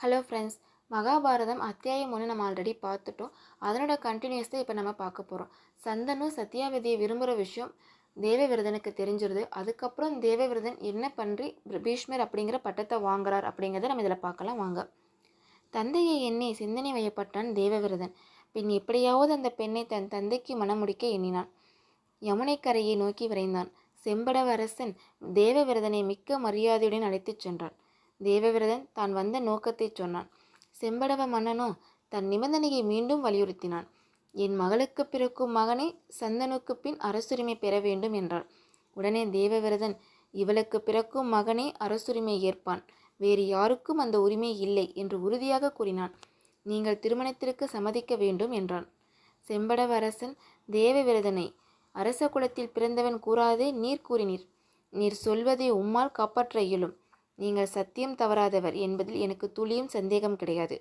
Hello friends Mahabharatam அத்தியாயம் ஒன்று நம்ம ஆல்ரெடி பார்த்துட்டோம். அதனோட கண்டினியூஸ் தான் இப்போ நம்ம பார்க்க போகிறோம் சந்தனும் சத்யாவதியை விரும்புகிற விஷயம் தேவவிரதனுக்கு தெரிஞ்சிருது. அதுக்கப்புறம் தேவவிரதன் என்ன பண்ணி பீஷ்மர் அப்படிங்கிற பட்டத்தை வாங்குறார் அப்படிங்கிறத நம்ம இதில் பார்க்கலாம். வாங்க. தந்தையை எண்ணி சிந்தனை வயப்பட்டான் தேவவிரதன். பின் எப்படியாவது அந்த பெண்ணை தன் தந்தைக்கு மணமுடிக்க எண்ணினான். யமுனைக்கரையை நோக்கி விரைந்தான். செம்படவரசன் தேவவிரதனை மிக்க மரியாதையுடன் அழைத்துச் சென்றான். தேவவிரதன் தான் வந்த நோக்கத்தைச் சொன்னான். செம்படவ மன்னனோ தன் நிபந்தனையை மீண்டும் வலியுறுத்தினான். என் மகளுக்கு பிறக்கும் மகனே சந்தனுக்கு பின் அரசுரிமை பெற வேண்டும் என்றார் உடனே தேவவிரதன் இவளுக்கு பிறக்கும் மகனே அரசுரிமை ஏற்பான். வேறு யாருக்கும் அந்த உரிமை இல்லை என்று உறுதியாக கூறினான். நீங்கள் திருமணத்திற்கு சம்மதிக்க வேண்டும் என்றான். செம்படவரசன் தேவவிரதனை அரச குலத்தில் பிறந்தவன் கூறாதே நீர் கூறினீர். நீர் சொல்வதை உம்மால் காப்பாற்ற இயலும். நீங்கள் சத்தியம் தவறாதவர் என்பதில் எனக்கு துளியும் சந்தேகம் கிடையாது.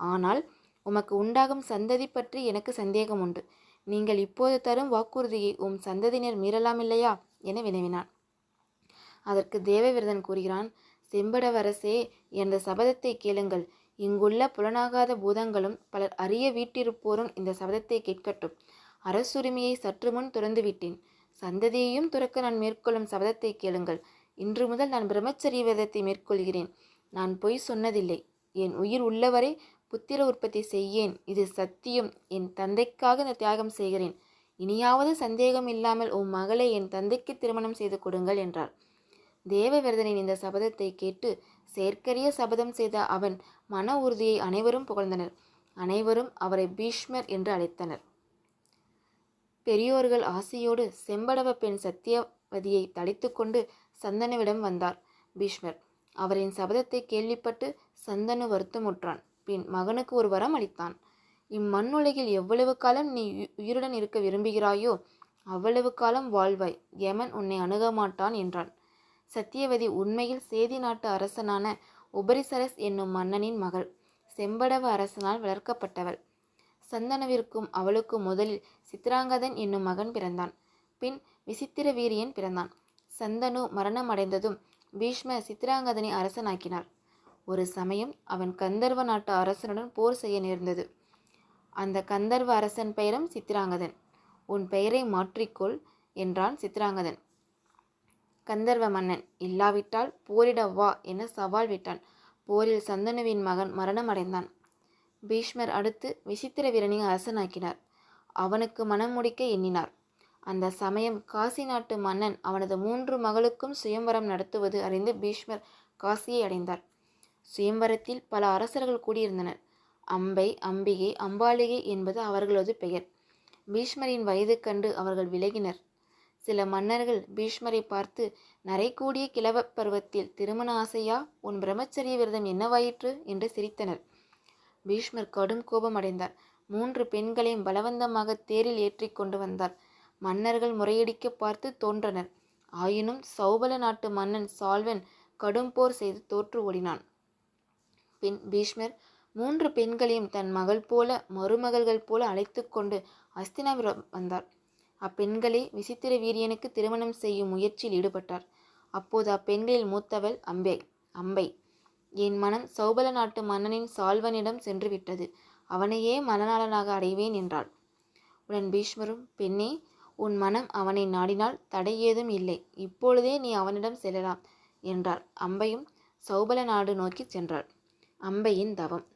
ஆனால் உமக்கு உண்டாகும் சந்ததி பற்றி எனக்கு சந்தேகம் உண்டு. நீங்கள் இப்போது தரும் வாக்குறுதியை உம் சந்ததியினர் மீறலாமில்லையா? என வினவினான். அதற்கு தேவவிரதன் கூறுகிறான் செம்படவரசே என்ற சபதத்தை கேளுங்கள். இங்குள்ள புலனாகாத பூதங்களும் பலர் அறிய வீட்டிருப்போரும் இந்த சபதத்தை கேட்கட்டும். அரசுரிமையை சற்று முன் துறந்துவிட்டேன். சந்ததியையும் துறக்க நான் மேற்கொள்ளும் சபதத்தை கேளுங்கள். இன்று முதல் நான் பிரம்மச்சரிய விரதத்தை மேற்கொள்கிறேன். நான் பொய் சொன்னதில்லை. என் உயிர் உள்ளவரை புத்திர உற்பத்தி செய்யேன். இது சத்தியம். என் தந்தைக்காக இந்த தியாகம் செய்கிறேன். இனியாவது சந்தேகம் இல்லாமல் உன் மகளை என் தந்தைக்கு திருமணம் செய்து கொடுங்கள் என்றார். தேவவிரதனின் இந்த சபதத்தை கேட்டு செயற்கரிய சபதம் செய்த அவன் மன உறுதியை அனைவரும் புகழ்ந்தனர். அனைவரும் அவரை பீஷ்மர் என்று அழைத்தனர். பெரியோர்கள் ஆசையோடு செம்படவ பெண் சத்தியவதியை தளித்துக்கொண்டு சந்தனுவிடம் வந்தார். பீஷ்மர் அவரின் சபதத்தை கேள்விப்பட்டு சந்தனு வருத்தமுற்றான். பின் மகனுக்கு ஒரு வரம் அளித்தான். இம்மண்ணுலகில் எவ்வளவு காலம் நீ உயிருடன் இருக்க விரும்புகிறாயோ அவ்வளவு காலம் வாழ்வாய். யமன் உன்னை அணுக மாட்டான் என்றான். சத்தியவதி உண்மையில் சேதி நாட்டு அரசனான உபரிசரஸ் என்னும் மன்னனின் மகள். செம்படவ அரசனால் வளர்க்கப்பட்டவள். சந்தனவிற்கும் அவளுக்கும் முதலில் சித்ராங்கதன் என்னும் மகன் பிறந்தான். பின் விசித்திர வீரியன் பிறந்தான். சந்தனு மரணமடைந்ததும் பீஷ்ம சித்ராங்கதனை அரசனாக்கினார். ஒரு சமயம் அவன் கந்தர்வ நாட்டு அரசனுடன் போர் செய்ய நேர்ந்தது. அந்த கந்தர்வ அரசன் பெயரும் சித்ராங்கதன் உன் பெயரை மாற்றிக்கொள் என்றான் சித்ராங்கதன் கந்தர்வ மன்னன் இல்லாவிட்டால் போரிட வா என சவால் விட்டான். போரில் சந்தனுவின் மகன் மரணமடைந்தான். பீஷ்மர் அடுத்து விசித்திர வீரனை அரசனாக்கினார். அவனுக்கு மனம் முடிக்க எண்ணினார். அந்த சமயம் காசி நாட்டு மன்னன் அவனது மூன்று மகளுக்கும் சுயம்வரம் நடத்துவது அறிந்து பீஷ்மர் காசியை அடைந்தார். சுயம்வரத்தில் பல அரசர்கள் கூடியிருந்தனர். அம்பை அம்பிகை அம்பாலிகை என்பது அவர்களது பெயர். பீஷ்மரின் வயது கண்டு அவர்கள் விலகினர். சில மன்னர்கள் பீஷ்மரை பார்த்து நரைக்கூடிய கிழவ பருவத்தில் திருமண ஆசையா? உன் பிரம்மச்சரிய விரதம் என்னவாயிற்று என்று சிரித்தனர். பீஷ்மர் கடும் கோபம் அடைந்தார். மூன்று பெண்களையும் பலவந்தமாக தேரில் ஏற்றி கொண்டு வந்தார். மன்னர்கள் முறையடிக்க பார்த்து தோன்றனர். ஆயினும் சௌபல நாட்டு மன்னன் சால்வன் கடும் போர் செய்து தோற்று ஓடினான். பின் பீஷ்மர் மூன்று பெண்களையும் தன் மகள் போல மருமகள்கள் போல அழைத்து கொண்டு அஸ்தினாபுரம் வந்தார். அப்பெண்களை விசித்திர வீரியனுக்கு திருமணம் செய்யும் முயற்சியில் ஈடுபட்டார். அப்போது அப்பெண்களில் மூத்தவள் அம்பை அம்பை. என் மனம் சௌபல நாட்டு மன்னனின் சால்வனிடம் சென்று விட்டது. அவனையே மனநலனாக அடைவேன் என்றாள். உடன் பீஷ்மரும் பெண்ணே உன் மனம் அவனை நாடினால் தடை ஏதும் இல்லை. இப்பொழுதே நீ அவனிடம் செல்லலாம் என்றார். அம்பையும் சௌபல நாடு நோக்கி சென்றாள். அம்பையின் தவம்.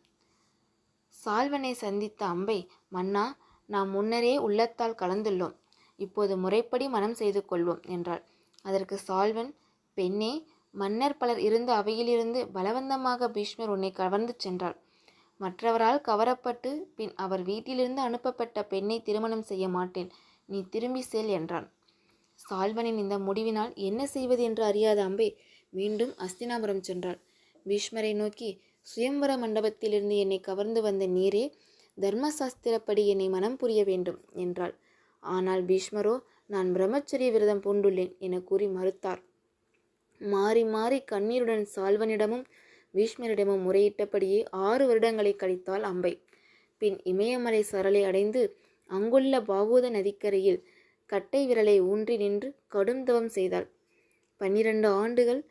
சால்வனை சந்தித்த அம்பை மன்னா நாம் முன்னரே உள்ளத்தால் கலந்துள்ளோம். இப்போது முறைப்படி மனம் செய்து கொள்வோம் என்றாள். அதற்கு சால்வன் பெண்ணே மன்னர் பலர் இருந்த அவையிலிருந்து பலவந்தமாக பீஷ்மர் உன்னை கவர்ந்து சென்றாள் மற்றவரால் கவரப்பட்டு பின் அவர் வீட்டிலிருந்து அனுப்பப்பட்ட பெண்ணை திருமணம் செய்ய மாட்டேன். நீ திரும்பி செல் என்றான். சால்வனின் இந்த முடிவினால் என்ன செய்வது என்று அறியாத அம்பை மீண்டும் அஸ்தினாபுரம் சென்றாள். பீஷ்மரை நோக்கி சுயம்பர மண்டபத்திலிருந்து என்னை கவர்ந்து வந்த நீரே தர்மசாஸ்திரப்படி என்னை மனம் புரிய வேண்டும் என்றாள். ஆனால் பீஷ்மரோ நான் பிரம்மச்சரிய விரதம் பூண்டுள்ளேன் என கூறி மறுத்தார். மாறி மாறி கண்ணீருடன் சால்வனிடமும் பீஷ்மரிடமும் முறையிட்டபடியே ஆறு வருடங்களை கழித்தாள் அம்பை. பின் இமயமலை சரளை அடைந்து அங்குள்ள பாகூத நதிக்கரையில் கட்டை விரலை ஊன்றி நின்று கடும் தவம் செய்தாள். பன்னிரண்டு ஆண்டுகள்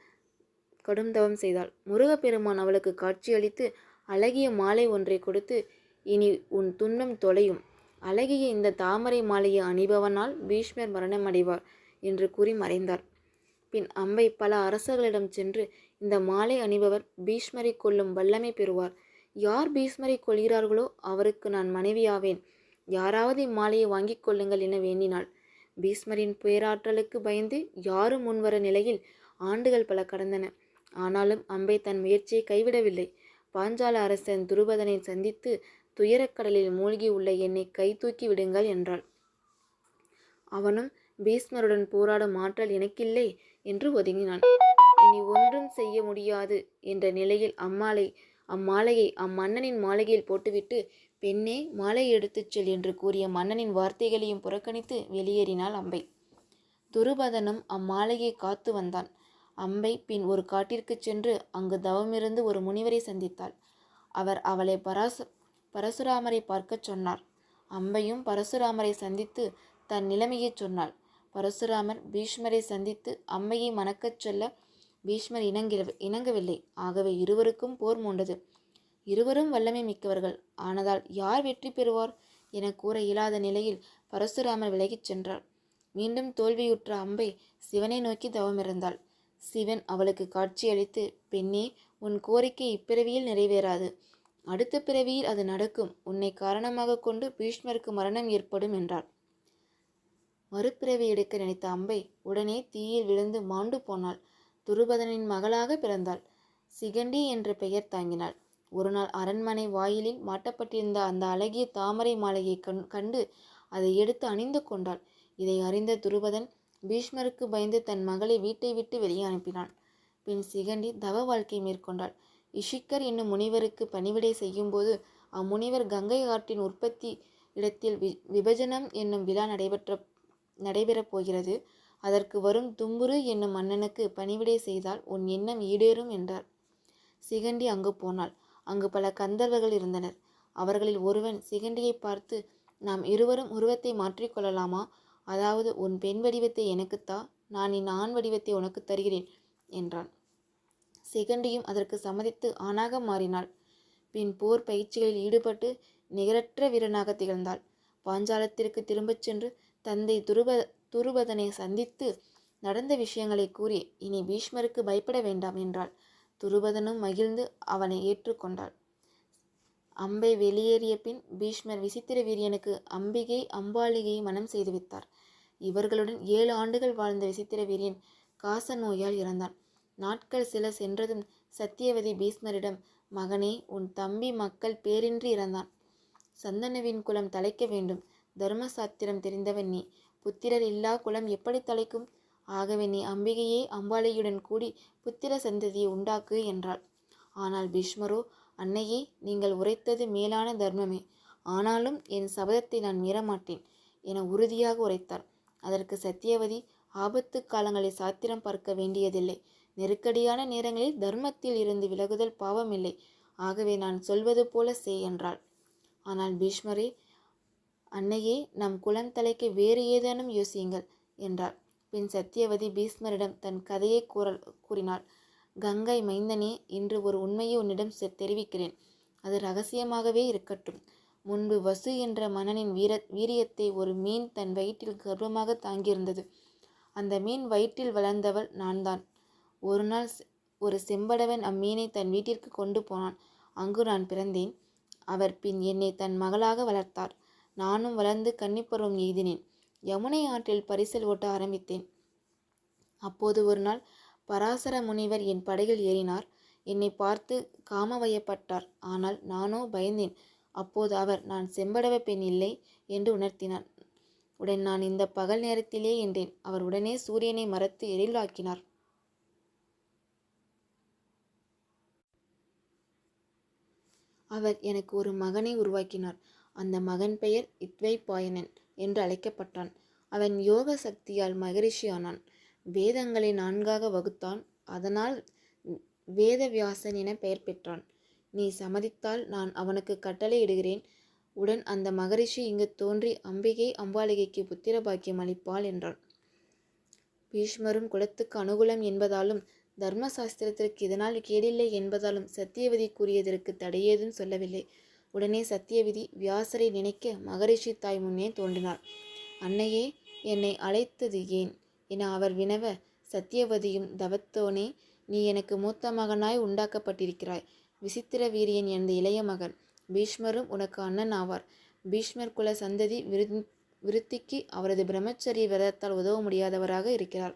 கடும் தவம் செய்தாள். முருகப்பெருமான் அவளுக்கு காட்சியளித்து அழகிய மாலை ஒன்றை கொடுத்து இனி உன் துன்பம் தொலையும். அழகிய இந்த தாமரை மாலையை அணிபவனால் பீஷ்மர் மரணமடைவார் என்று கூறி மறைந்தார் பின் அம்பை பல அரசர்களிடம் சென்று இந்த மாலை அணிபவர் பீஷ்மரை கொல்லும் வல்லமை பெறுவார். யார் பீஷ்மரை கொள்கிறார்களோ அவருக்கு நான் மனைவியாவேன். யாராவது இம்மாலையை வாங்கிக் கொள்ளுங்கள் என வேண்டினாள். பீஷ்மரின் பேராற்றலுக்கு பயந்து யாரும் முன்வர நிலையில் ஆண்டுகள் பல கடந்தன. ஆனாலும் அம்பை தன் முயற்சியை கைவிடவில்லை. பாஞ்சால அரசன் துருபதனை சந்தித்து துயரக்கடலில் மூழ்கி உள்ள என்னை கை தூக்கி விடுங்கள் என்றாள். அவனும் பீஷ்மருடன் போராடும் ஆற்றல் எனக்கில்லை என்று ஒதுங்கினான். இனி ஒன்றும் செய்ய முடியாது என்ற நிலையில் அம்மாளை அம்மாலையை அம்மன்னனின் மாளிகையில் போட்டுவிட்டு பெண்ணே மாலை எடுத்துச் செல் என்று கூறிய மன்னனின் வார்த்தைகளையும் புறக்கணித்து வெளியேறினாள் அம்பை. துருபதனும் அம்மாலையை காத்து வந்தான். அம்பை பின் ஒரு காட்டிற்குச் சென்று அங்கு தவமிருந்து ஒரு முனிவரை சந்தித்தாள். அவர் அவளை பராச பரசுராமரை பார்க்கச் சொன்னார். அம்பையும் பரசுராமரை சந்தித்து தன் நிலைமையைச் சொன்னாள். பரசுராமர் பீஷ்மரை சந்தித்து அம்மையை மணக்கச் சொல்ல பீஷ்மர் இணங்கில இணங்கவில்லை. ஆகவே இருவருக்கும் போர் மூண்டது. இருவரும் வல்லமை மிக்கவர்கள். ஆனதால் யார் வெற்றி பெறுவார் என கூற இயலாத நிலையில் பரசுராமர் விலகிச் சென்றார். மீண்டும் தோல்வியுற்ற அம்பை சிவனை நோக்கி தவமிருந்தாள் சிவன் அவளுக்கு காட்சியளித்து பெண்ணே உன் கோரிக்கை இப்பிறவியில் நிறைவேறாது. அடுத்த பிறவியில் அது நடக்கும். உன்னை காரணமாக கொண்டு பீஷ்மருக்கு மரணம் ஏற்படும் என்றார் மறுபிறவி எடுக்க நினைத்த அம்பை உடனே தீயில் விழுந்து மாண்டு போனாள். துருபதனின் மகளாக பிறந்தாள். சிகண்டி என்ற பெயர் தாங்கினாள். ஒரு நாள் அரண்மனை வாயிலில் மாட்டப்பட்டிருந்த அந்த அழகிய தாமரை மாலையை கண் கண்டு அதை எடுத்து அணிந்து கொண்டாள். இதை அறிந்த துருபதன் பீஷ்மருக்கு பயந்து தன் மகளை வீட்டை விட்டு வெளியே அனுப்பினான். பின் சிகண்டி தவ வாழ்க்கை மேற்கொண்டாள். இஷிக்கர் என்னும் முனிவருக்கு பணிவிடை செய்யும்போது அம்முனிவர் கங்கை ஆற்றின் உற்பத்தி இடத்தில் வி விபஜனம் என்னும் விழா நடைபெற்ற நடைபெறப் போகிறது. அதற்கு வரும் தும்புரு என்னும் மன்னனுக்கு பணிவிடை செய்தால் உன் எண்ணம் ஈடேறும் என்றார். சிகண்டி அங்கு போனாள். அங்கு பல கந்தர்வர்கள் இருந்தனர். அவர்களில் ஒருவன் சிகண்டியை பார்த்து நாம் இருவரும் உருவத்தை மாற்றிக்கொள்ளலாமா அதாவது உன் பெண் வடிவத்தை எனக்குத்தா நான் என் ஆண் வடிவத்தை உனக்கு தருகிறேன் என்றான். சிகண்டியும் அதற்கு சம்மதித்து ஆணாக மாறினாள். பின் போர் பயிற்சிகளில் ஈடுபட்டு நிகரற்ற வீரனாக திகழ்ந்தாள். பாஞ்சாலத்திற்கு திரும்பச் சென்று தந்தை துருப துருபதனை சந்தித்து நடந்த விஷயங்களை கூறி இனி பீஷ்மருக்கு பயப்பட வேண்டாம் என்றாள். துருபதனும் மகிழ்ந்து அவனை ஏற்றுக்கொண்டாள். அம்பை வெளியேறிய பின் பீஷ்மர் விசித்திர வீரியனுக்கு அம்பிகை அம்பாலிகையை மனம் செய்து வைத்தார். இவர்களுடன் ஏழு ஆண்டுகள் வாழ்ந்த விசித்திர வீரியன் காச நோயால் இறந்தான். நாட்கள் சில சென்றதும் சத்தியவதி பீஷ்மரிடம் மகனே உன் தம்பி மக்கள் பேரின்றி இறந்தான். சந்தனுவின் குலம் தலைக்க வேண்டும். தர்ம சாத்திரம் தெரிந்தவன் நீ. புத்திரர் இல்லா குலம் எப்படி தலைக்கும்? ஆகவே நீ அம்பிகையே அம்பாளையுடன் கூடி புத்திர சந்ததியை உண்டாக்கு என்றாள். ஆனால் பீஷ்மரோ அன்னையே நீங்கள் உரைத்தது மேலான தர்மமே. ஆனாலும் என் சபதத்தை நான் மீறமாட்டேன் என உறுதியாக உரைத்தார். அதற்கு சத்தியவதி ஆபத்து காலங்களில் சாத்திரம் பார்க்க வேண்டியதில்லை. நெருக்கடியான நேரங்களில் தர்மத்தில் இருந்து விலகுதல் பாவமில்லை. ஆகவே நான் சொல்வது போல செய் என்றாள். ஆனால் பீஷ்மரே அன்னையே நம் குலம் தலைக்கு வேறு ஏதேனும் யோசியுங்கள் என்றார். பின் சத்தியவதி பீஷ்மரிடம் தன் கதையை கூறல் கூறினாள். கங்கை மைந்தனே இன்று ஒரு உண்மையை உன்னிடம் தெரிவிக்கிறேன். அது ரகசியமாகவே இருக்கட்டும். முன்பு வசு என்ற மன்னனின் வீர வீரியத்தை ஒரு மீன் தன் வயிற்றில் கர்ப்பமாக தாங்கியிருந்தது. அந்த மீன் வயிற்றில் வளர்ந்தவள் நான்தான். ஒரு நாள் ஒரு செம்படவன் அம்மீனை தன் வீட்டிற்கு கொண்டு போனான். அங்கு நான் பிறந்தேன். அவர் பின் என்னை தன் மகளாக வளர்த்தார். நானும் வளர்ந்து கன்னிப்பருவம் எய்தினேன். யமுனை ஆற்றில் பரிசல் ஓட்ட ஆரம்பித்தேன். அப்போது ஒரு நாள் பராசர முனிவர் என் படகில் ஏறினார். என்னை பார்த்து காமவயப்பட்டார். ஆனால் நானோ பயந்தேன். அப்போது அவர் நான் செம்படவ பெண் இல்லை என்று உணர்த்தினார். உடன் நான் இந்த பகல் நேரத்திலே என்றேன். அவர் உடனே சூரியனை மறத்து எரிலாக்கினார். அவர் எனக்கு ஒரு மகனை உருவாக்கினார். அந்த மகன் பெயர் இத்வைபாயனன் என்று அழைக்கப்பட்டான். அவன் யோக சக்தியால் மகரிஷியானான் வேதங்களை நான்காக வகுத்தான். அதனால் வேதவியாசன் என பெயர் பெற்றான். நீ சம்மதித்தால் நான் அவனுக்கு கட்டளை இடுகிறேன். உடன் அந்த மகரிஷி இங்கு தோன்றி அம்பிகை அம்பாலிகைக்கு புத்திர பாக்கியம் அளிப்பாள் என்றான். பீஷ்மரும் குலத்துக்கு அனுகூலம் என்பதாலும் தர்மசாஸ்திரத்திற்கு இதனால் கேடில்லை என்பதாலும் சத்தியவதி கூறியதற்கு தடையேதும் சொல்லவில்லை. உடனே சத்தியவிதி வியாசரை நினைக்க மகரிஷி தாய் முன்னே தோன்றினார் அன்னையே என்னை அழைத்தது ஏன்? என அவர் வினவ சத்தியவதியும் தவத்தோனே நீ எனக்கு மூத்த மகனாய் உண்டாக்கப்பட்டிருக்கிறாய். விசித்திர வீரியன் எனது இளைய மகன். பீஷ்மரும் உனக்கு அண்ணன் ஆவார். பீஷ்மர் குல சந்ததி விரு விருத்திக்கு அவரது பிரம்மச்சரிய விரதத்தால் உதவ முடியாதவராக இருக்கிறார்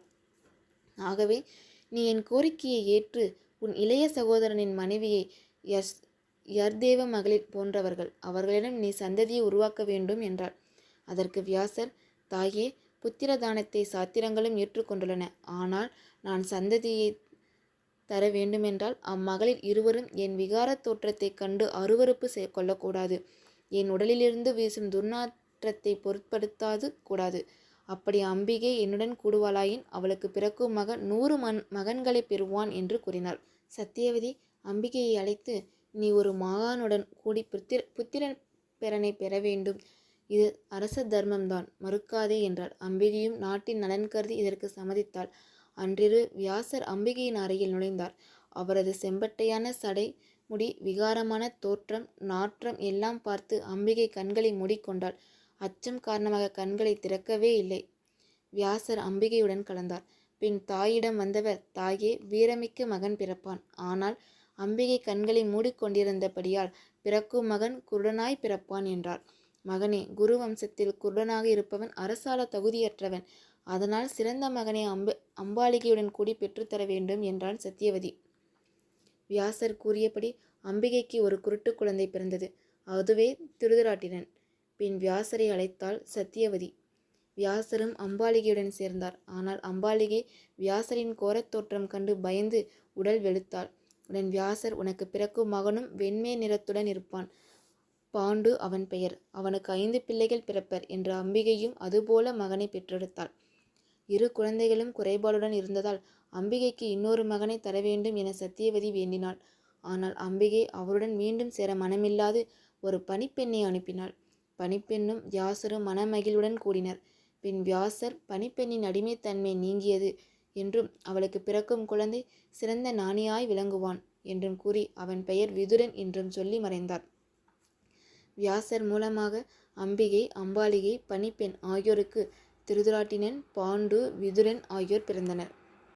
ஆகவே நீ என் கோரிக்கையை ஏற்று உன் இளைய சகோதரனின் மனைவியை யஸ் யர்தேவ மகளிர் போன்றவர்கள் அவர்களிடம் நீ சந்ததியை உருவாக்க வேண்டும் என்றார் அதற்கு வியாசர் தாயே புத்திர தானத்தை சாத்திரங்களும் ஏற்றுக்கொண்டுள்ளன. ஆனால் நான் சந்ததியை தர வேண்டுமென்றால் அம்மகளிர் இருவரும் என் விகாரத் தோற்றத்தைக் கண்டு அருவருப்பு செய் கொள்ளக்கூடாது. என் உடலிலிருந்து வீசும் துர்நாற்றத்தை பொருட்படுத்தாது கூடாது. அப்படி அம்பிகை என்னுடன் கூடுவாளாயின் அவளுக்கு பிறக்கும் மகன் நூறு மன் மகன்களை பெறுவான் என்று கூறினார் சத்தியவதி அம்பிகையை அழைத்து நீ ஒரு மகானுடன் கூடி புத்திர புத்திரன் பிறனை பெற வேண்டும். இது அரச தர்மம்தான். மறுக்காதே என்றார் அம்பிகையும் நாட்டின் நலன் கருதி இதற்கு சம்மதித்தாள். அன்றிரு வியாசர் அம்பிகையின் அறையில் நுழைந்தார். அவரது செம்பட்டையான சடை முடி விகாரமான தோற்றம் நாற்றம் எல்லாம் பார்த்து அம்பிகை கண்களை மூடிக்கொண்டாள். அச்சம் காரணமாக கண்களை திறக்கவே இல்லை. வியாசர் அம்பிகையுடன் கலந்தார். பின் தாயிடம் வந்தவர் தாயே வீரமிக்க மகன் பிறப்பான். ஆனால் அம்பிகை கண்களை மூடிக்கொண்டிருந்தபடியால் பிறக்கும் மகன் குருடனாய் பிறப்பான் என்றார். மகனே குரு வம்சத்தில் குருடனாக இருப்பவன் அரசால தகுதியற்றவன். அதனால் சிறந்த மகனை அம்ப அம்பாலிகையுடன் கூடி பெற்றுத்தர வேண்டும் என்றான் சத்தியவதி வியாசர் கூறியபடி அம்பிகைக்கு ஒரு குருட்டு குழந்தை பிறந்தது. அதுவே திருதராட்டினன் பின் வியாசரை அழைத்தாள் சத்தியவதி வியாசரும் அம்பாலிகையுடன் சேர்ந்தார். ஆனால் அம்பாலிகை வியாசரின் கோரத் தோற்றம் கண்டு பயந்து உடல் வெளுத்தாள். உடன் வியாசர் உனக்கு பிறக்கும் மகனும் வெண்மை நிறத்துடன் இருப்பான். பாண்டு அவன் பெயர். அவனுக்கு ஐந்து பிள்ளைகள் பிறப்பர் என்ற அம்பிகையும் அதுபோல மகனை பெற்றெடுத்தாள். இரு குழந்தைகளும் குறைபாடுடன் இருந்ததால் அம்பிகைக்கு இன்னொரு மகனை தர வேண்டும் என சத்தியவதி வேண்டினாள். ஆனால் அம்பிகை அவருடன் மீண்டும் சேர மனமில்லாது ஒரு பணிப்பெண்ணை அனுப்பினாள். பணிப்பெண்ணும் வியாசரும் மனமகிழ்வுடன் கூடினர். பின் வியாசர் பணிப்பெண்ணின் அடிமைத்தன்மை நீங்கியது. என்றும் அவளுக்கு பிறக்கும் குழந்தை சிறந்த நாணியாய் விளங்குவான் என்றும் கூறி அவன் பெயர் விதுரன் என்றும் சொல்லி மறைந்தார். வியாசர் மூலமாக அம்பிகை அம்பாலிகை பணிப்பெண் ஆகியோருக்கு திருதராட்டினன் பாண்டு விதுரன் ஆகியோர் பிறந்தனர்.